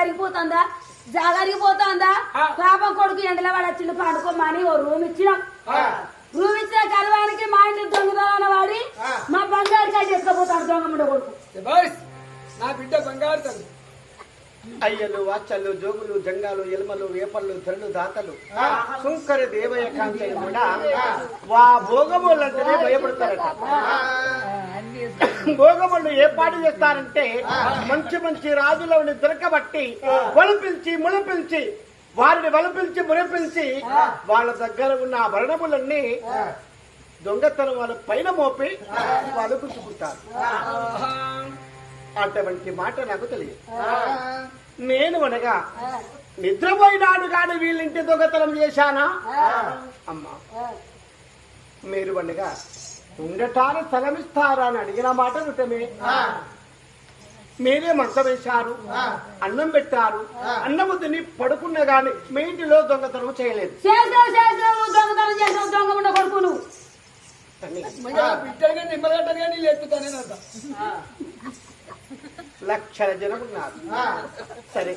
అరిగిపోతుందా జాగరికి పోతుందా పాపం కొడుకు ఎండలో వాడు వచ్చిండు పండుకోమని ఓ రూమ్ ఇచ్చినాం. రూమ్ ఇచ్చిన కలవానికి మా ఇంటి దొంగతనాన్ని వాడి మా బంగారు కాయ చేసుకపోతాడు దొంగ ముండ కొడుకు. నా బిడ్డ బంగారు తల్లి. అయ్యలు వాచలు జోగులు జంగాలు ఎలుమలు వేపళ్ళు ధరలు దాతలు సుంకర దేవయ్య కాంచెలు కూడా వా భోగములంటేనే భయపడతారట. భోగములు ఏ పాటు చేస్తారంటే మంచి మంచి రాజులని దొరకబట్టి వలపించి ములపించి వారిని వలపించి ములపించి వాళ్ళ దగ్గర ఉన్న ఆభరణములన్నీ దొంగతనం వాళ్ళ పైన మోపి వాళ్ళు గుంచుకుంటారు అటువంటి మాట నాకు తెలియదు. నేను అనగా నిద్రపోయినాడు కాని వీళ్ళింటి దొంగతనం చేశానా? అమ్మా. మీరు అనగా ఉండటానికి స్థలం ఇస్తారా అని అడిగిన మాట నిజమే. మీరే మంచం వేశారు అన్నం పెట్టారు అన్నము తిని పడుకున్న గాని మీ ఇంటిలో దొంగతనం చేయలేదు. చేసావు లక్షల జనం ఉన్నారు. సరే.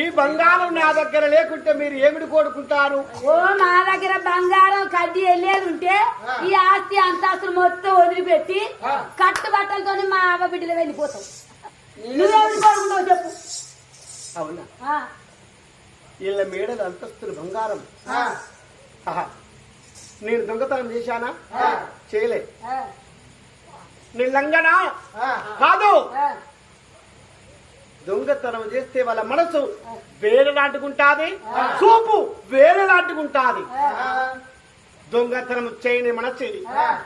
ఈ బంగారం నా దగ్గర లేకుంటే మీరు ఏమిటి కోరుకుంటారు? ఓ మా దగ్గర బంగారం కడ్డీ ఉంటే ఈ ఆస్తి అంతాస్తులు మొత్తం వదిలిపెట్టి కట్టు బట్టలతో మా అవ్వ బిడ్డలు నువ్వెవరి కోరుకుంటావు చెప్పు. అవునా? వీళ్ళ మేడలు అంతస్తులు బంగారం. నేను దొంగతనం చేశానా? చేయలే. నీ లంగనా? కాదు. దొంగతనం చేస్తే వాళ్ళ మనసు వేరే నాటుకుంటాది చూపు వేరే నాటుకుంటాది దొంగతనం చేయని మనసు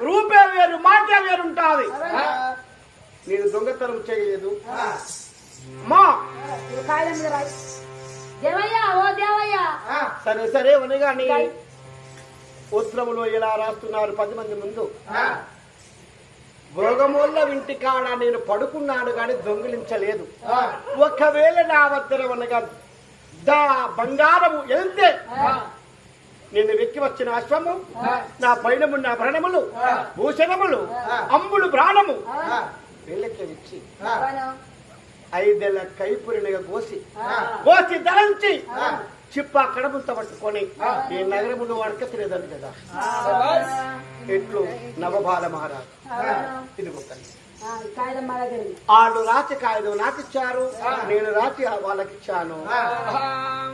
రూపే వేరు మాట వేరుంటాది. నేను దొంగతనం చేయలేదు. మా. ఈ కాగితం మీద రాయి. దేవయ్య ఓ దేవయ్య. సరే సరే అనగాని ఉత్తరములో ఇలా రాస్తున్నారు పది మంది ముందు? భోగముల ఇంటి కాడ నేను పడుకున్నాను కానీ దొంగిలించలేదు. ఒకవేళ నా వద్దన అనగా దా బంగారము వెళ్తే నిన్ను వెక్కి వచ్చిన అశ్వము నా పైనమున్న భరణములు భూషణములు అంబులు ప్రాణము వీళ్ళకి ఇచ్చి ఐదేళ్ళ కైపురినిగా కోసి కోసి ధరించి చిప్ప అక్కడ ముంత పట్టుకొని. ఈ నగరమును వడక తినేదాన్ని కదా. ఇట్లు నవబాల మహారాజు. ఉంది. వాళ్ళు రాతి కాయదు నాకు ఇచ్చారు నేను రాతి వాళ్ళకి ఇచ్చాను.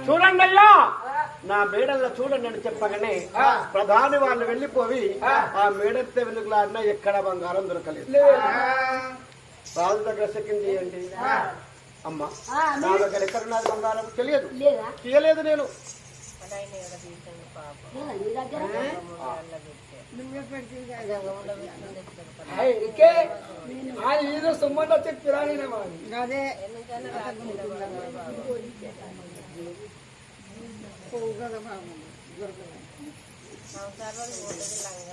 చూడండి అయ్యా నా మేడల్లో చూడండి అని చెప్పగానే ప్రధాని వాళ్ళు వెళ్ళిపోయి ఆ. మేడెత్తే వెలుగులాడినా ఎక్కడ బంగారం దొరకలేదు. రాజు దగ్గర సెకండ్ చేయండి. అమ్మా ఆ, నా దగ్గర ఎక్కడున్నది బంగారం తెలియదు. తీయలేదు నేను. ఏదో సొమ్మంట చెప్పిరా.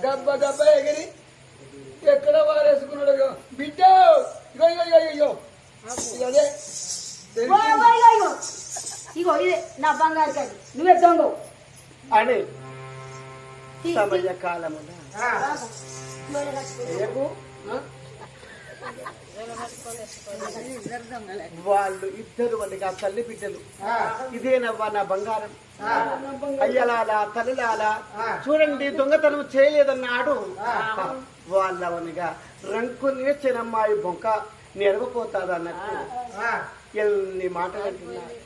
దెబ్బ దెబ్బ ఎగిరి ఎక్కడ వారేసుకున్నాడు. బిడ్డ! ఇగో ఇగో ఇగో ఇగో. ఇది అదే ఓ, ఓ, ఇగో, ఇగో. ఇగో ఇదే నా బంగారు కాదు నువ్వే దొంగ సమయ వాళ్ళు ఇద్దరు వాళ్ళకి ఆ తల్లి బిడ్డలు ఇదేనవ్వా నా బంగారం అయ్యలాలా తల్లిలాలా చూడండి దొంగతనం చేయలేదన్నాడు వాళ్ళవనిగా రంకు నేర్చినమ్మాయి బొంక నెరవపోతాది అన్నట్టు. ఎన్ని మాటలు అంటున్నారు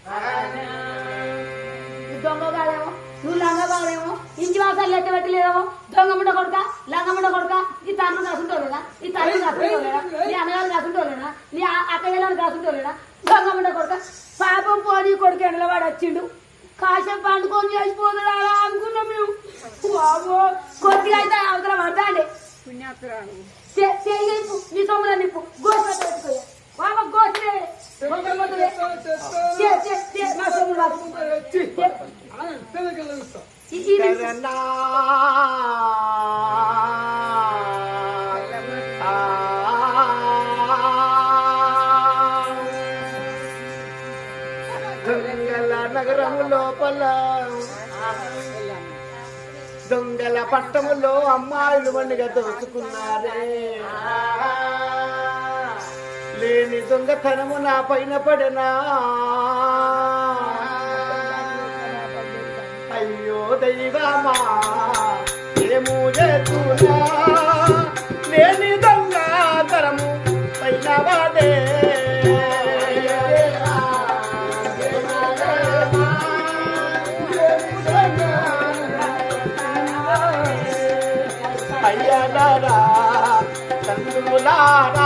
నువ్వు దొంగ కాదేమో నువ్వు లంగ బాగలేమో ఇంటి వాసాలు లెక్క పెట్టలేదేమో దొంగ ముండ కొడుక లంగ ముండ కొడుక ఈ తన్ను కాసుంటోలేనా ఈ తల్లి కాసుంటోలేనా నీ అన్నగారు కాసుంటోలేనా నీ అక్కయ్యలను కాసుంటోలేనా దొంగ ముండ కొడుక. పాపం పోనీ కొడుకు ఎండలవాడు వచ్చిండు. కాసేపు పండుకొని చేసిపోతాడు అలా అనుకున్నాం మేము. బాబో కొద్దిగా అయితే అవతల పడతాండి చే- ఎంగిలిపు నీ సొమ్ముల నిప్పు నగరం లోపల. దొంగల పట్టములో అమ్మాయిలు మండిగా దోచుకున్నారే. లేని దొంగతనము నా పైన పడనా? అయ్యో దైవమా ఏమూ చేతున్నా లేని దొంగతనము పైన పడే 啊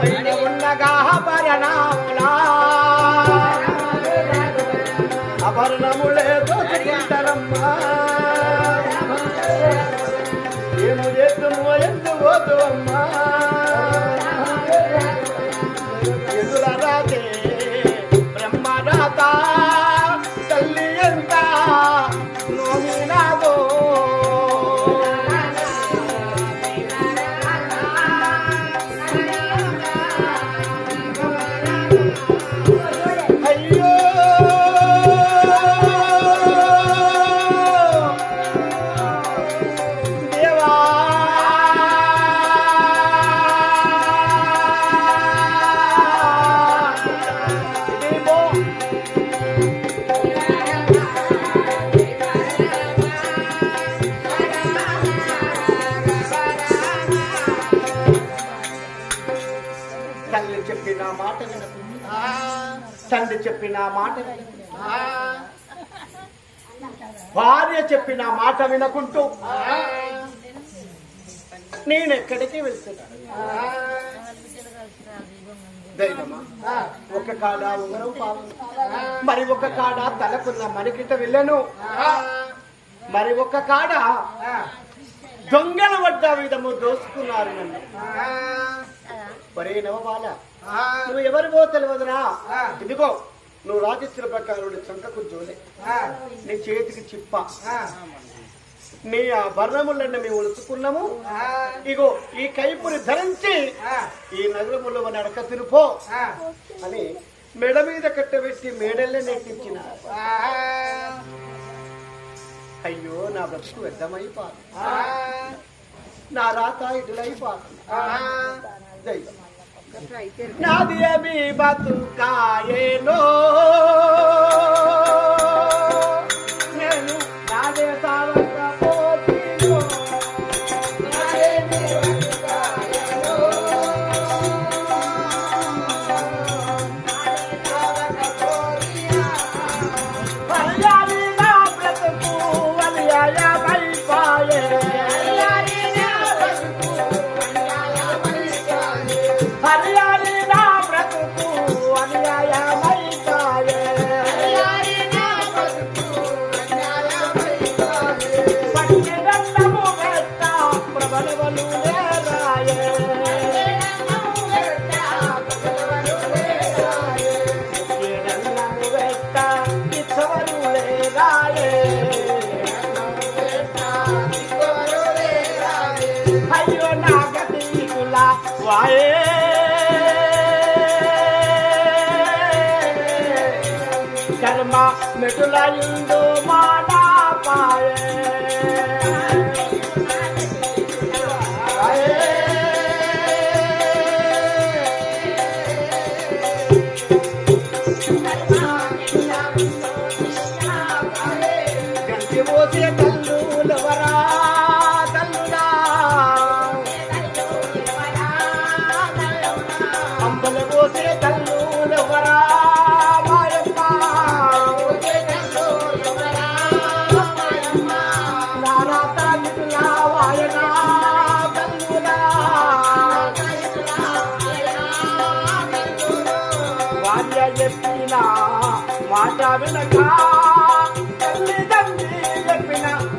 ఉండగా ఆభరణములా చెప్పిన మాట. భార్య చెప్పిన మాట వినకుంటూ నేనెక్కడికి వెళ్తున్నాను? దైవమా ఒక కాడ ఉంగరం పావు. మరి ఒక కాడ తలకున్న మణికిట వెళ్ళను. మరి ఒక కాడ దొంగల వడ్డ విధము దోసుకున్నారు నన్ను. ఒరే నవబాల నువ్వు ఎవరివో తెలియదురా ఇదిగో నువ్వు రాజేశ్వర ప్రకారుడి చంకకు జోలే. నీ చేతికి చిప్ప. నీ ఆ బర్ణములను మేము ఉలుచుకున్నాము ఇగో ఈ కైపుని ధరించి ఈ నగరములో నడక తిరుపో అని మెడ మీద కట్టబెట్టి మేడల్లే నెట్టించిన. అయ్యో నా బ్రతుకు వ్యర్థమైపోదు నా రాత ఇటులైపోదు దైవం నాది అభి బతుకాయేనో ಮೆದುಲ ಇಂದು ಮಾ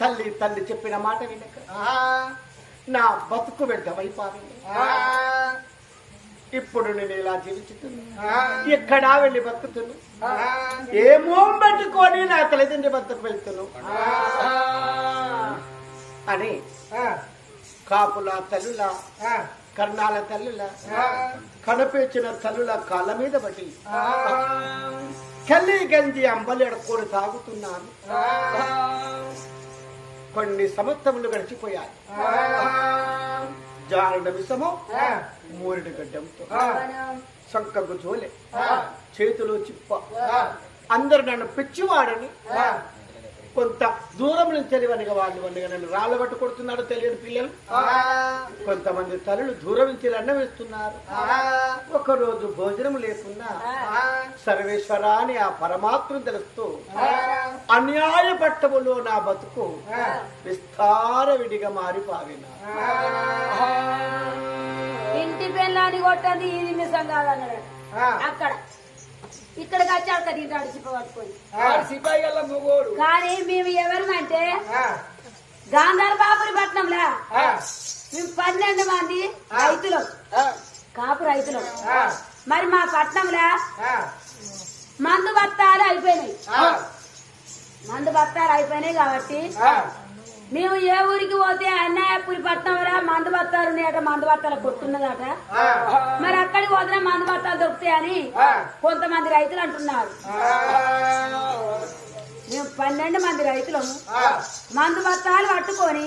తల్లి తల్లి చెప్పిన మాట వినక. నా బతుకు వ్యర్థమైపోయింది. ఇప్పుడు నేను ఇలా జీవించుతున్నా. ఎక్కడా వెళ్ళి బతుకుతున్నా. ఏమో పెట్టుకొని నా తల్లిదండ్రి బతుకు వెళ్తున్నాను అని కాపుల తల్లుల కర్ణాల తల్లుల కనపేచిన తల్లుల కాళ్ళ మీద బట్టి కల్లి గంజి అంబలెడుకొని తాగుతున్నాను కొన్ని సంవత్సరములు గడిచిపోయాయి. జారుడ విషము మూరిడి గడ్డంతో. సంకకు జోలే చేతిలో చిప్ప. అందరు నన్ను పిచ్చివాడని కొంత దూరం నుంచి తెలియనిగా వాళ్ళు వనిగా నన్ను రాళ్ళ పట్టు కొడుతున్నాడు తెలియని పిల్లలు? కొంతమంది తల్లులు దూరం నుంచి అన్నం వేస్తున్నారు ఒక రోజు భోజనం లేకున్నా సర్వేశ్వర అని ఆ పరమాత్మను తెలుస్తూ అన్యాయ పట్టములో నా బతుకు విస్తార విడిగా మారిపావిన ఇంటి పెళ్ళాన్ని కొట్టండి ఇది మిసం కాదన్నాడు అక్కడ. ఇక్కడికి వచ్చి అక్కడ తింటాడు చిప్ప పట్టుకొని. వాడు సిపాయి మొగోడు. కానీ మేము ఎవరిమంటే గాంధార బాపురి పట్నంలా? మేము పన్నెండు మంది రైతులు. కాపు రైతులు. మరి మా పట్నంలో? మందు బత్తాలు అయిపోయినాయి. మందు బత్తాలు అయిపోయినాయి కాబట్టి మేము ఏ ఊరికి పోతే అన్నయ్యపురి పట్నంలో మందు బత్తాలు ఉన్నాయట మందు బత్తాలు కొట్టున్నదట మరి అక్కడికి పోతే మందు బత్తాలు దొరుకుతాయని కొంతమంది రైతులు అంటున్నారు. మేము పన్నెండు మంది రైతులము. మందు బత్తాలు పట్టుకొని